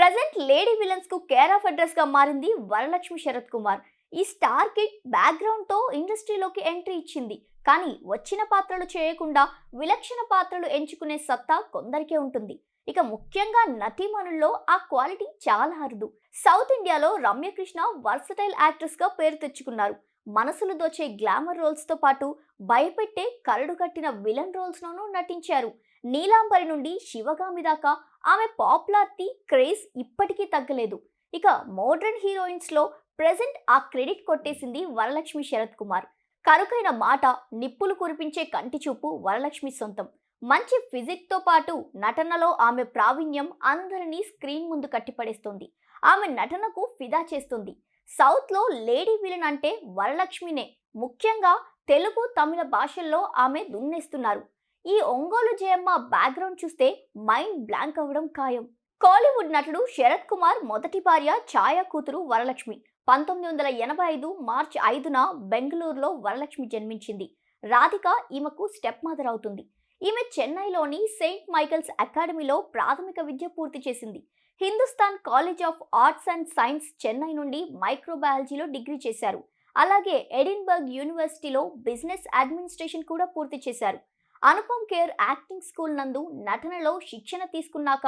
Present lady విలన్స్కు care of అడ్రస్గా మారింది వరలక్ష్మి శరత్ కుమార్. ఈ స్టార్ కిడ్ బ్యాక్గ్రౌండ్తో ఇండస్ట్రీలోకి ఎంట్రీ ఇచ్చింది. కానీ వచ్చిన పాత్రలు చేయకుండా విలక్షణ పాత్రలు ఎంచుకునే సత్తా కొందరికే ఉంటుంది. ఇక ముఖ్యంగా నటీమణుల్లో ఆ క్వాలిటీ చాలా అరుదు. సౌత్ ఇండియాలో రమ్యకృష్ణ వర్సటైల్ యాక్ట్రెస్గా పేరు తెచ్చుకున్నారు. మనసులు దోచే గ్లామర్ రోల్స్తో పాటు భయపెట్టే కరడు కట్టిన విలన్ రోల్స్ లోనూ నటించారు. నీలాంబరి నుండి శివగామి దాకా ఆమె పాపులారిటీ క్రేజ్ ఇప్పటికీ తగ్గలేదు. ఇక మోడ్రన్ హీరోయిన్స్లో ప్రెసెంట్ ఆ క్రెడిట్ కొట్టేసింది వరలక్ష్మి శరత్ కుమార్. కరుకైన మాట నిప్పులు కురిపించే కంటి చూపు వరలక్ష్మి సొంతం. మంచి ఫిజిక్తో పాటు నటనలో ఆమె ప్రావీణ్యం అందరినీ స్క్రీన్ ముందు కట్టిపడేస్తుంది. ఆమె నటనకు ఫిదా చేస్తుంది. సౌత్లో లేడీ విలన్ అంటే వరలక్ష్మినే. ముఖ్యంగా తెలుగు తమిళ భాషల్లో ఆమె దున్నేస్తున్నారు. ఈ ఒంగోలు జయమ్మ బ్యాక్గ్రౌండ్ చూస్తే మైండ్ బ్లాంక్ అవ్వడం ఖాయం. కోలీవుడ్ నటుడు శరత్ కుమార్ మొదటి భార్య ఛాయా కూతురు వరలక్ష్మి. పంతొమ్మిది వందల ఎనభై ఐదు మార్చి ఐదున బెంగళూరులో వరలక్ష్మి జన్మించింది. రాధిక ఈమెకు స్టెప్ మదర్ అవుతుంది. ఈమె చెన్నైలోని సెయింట్ మైకల్స్ అకాడమీలో ప్రాథమిక విద్య పూర్తి చేసింది. Hindustan college of arts and science Chennai నుండి మైక్రోబయాలజీలో డిగ్రీ చేశారు. అలాగే ఎడిన్బర్గ్ యూనివర్సిటీలో బిజినెస్ అడ్మినిస్ట్రేషన్ కూడా పూర్తి చేశారు. అనుపమ్ కేర్ యాక్టింగ్ స్కూల్ నందు నటనలో శిక్షణ తీసుకున్నాక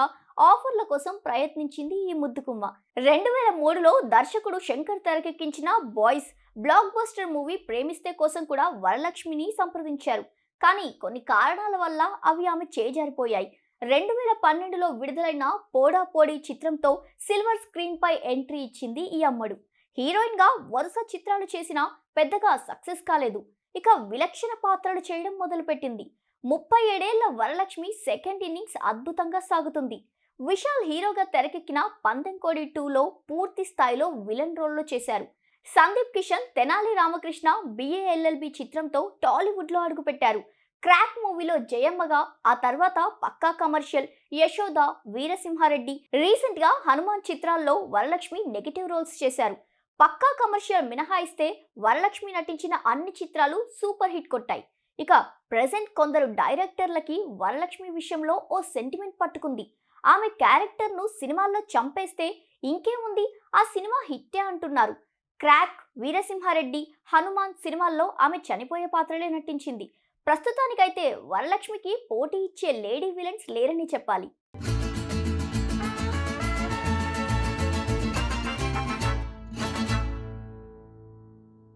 ఆఫర్ల కోసం ప్రయత్నించింది ఈ ముద్దుకుమ్మ రెండు వేల మూడులో దర్శకుడు శంకర్ తెరకెక్కించిన బాయ్స్ బ్లాక్ బస్టర్ మూవీ ప్రేమిస్తే కోసం కూడా వరలక్ష్మిని సంప్రదించారు. కానీ కొన్ని కారణాల వల్ల అవి ఆమె చేజారిపోయాయి. రెండు వేల పన్నెండులో విడుదలైన పోడా పోడి చిత్రంతో సిల్వర్ స్క్రీన్ పై ఎంట్రీ ఇచ్చింది ఈ అమ్మడు. హీరోయిన్గా వరుస చిత్రాలు చేసినా పెద్దగా సక్సెస్ కాలేదు. ఇక విలక్షణ పాత్రలు చేయడం మొదలుపెట్టింది. ముప్పై ఏడేళ్ళ వరలక్ష్మి సెకండ్ ఇన్నింగ్స్ అద్భుతంగా సాగుతుంది. విశాల్ హీరోగా తెరకెక్కిన పందెంకోడి టూలో పూర్తి స్థాయిలో విలన్ రోల్లో చేశారు. సందీప్ కిషన్ తెనాలి రామకృష్ణ బిఏఎల్ఎల్బి చిత్రంతో టాలీవుడ్లో అడుగుపెట్టారు. క్రాక్ మూవీలో జయమ్మగా ఆ తర్వాత పక్కా కమర్షియల్ యశోద వీరసింహారెడ్డి రీసెంట్గా హనుమాన్ చిత్రాల్లో వరలక్ష్మి నెగిటివ్ రోల్స్ చేశారు. పక్కా కమర్షియల్ మినహాయిస్తే వరలక్ష్మి నటించిన అన్ని చిత్రాలు సూపర్ హిట్ కొట్టాయి. ఇక ప్రజెంట్ కొందరు డైరెక్టర్లకి వరలక్ష్మి విషయంలో ఓ సెంటిమెంట్ పట్టుకుంది. ఆమె క్యారెక్టర్ను సినిమాల్లో చంపేస్తే ఇంకేముంది? ఆ సినిమా హిట్టే అంటున్నారు. క్రాక్ వీరసింహారెడ్డి హనుమాన్ సినిమాల్లో ఆమె చనిపోయే పాత్రలే నటించింది. ప్రస్తుతానికైతే వరలక్ష్మికి పోటీ ఇచ్చే లేడీ విలన్స్ లేరని చెప్పాలి.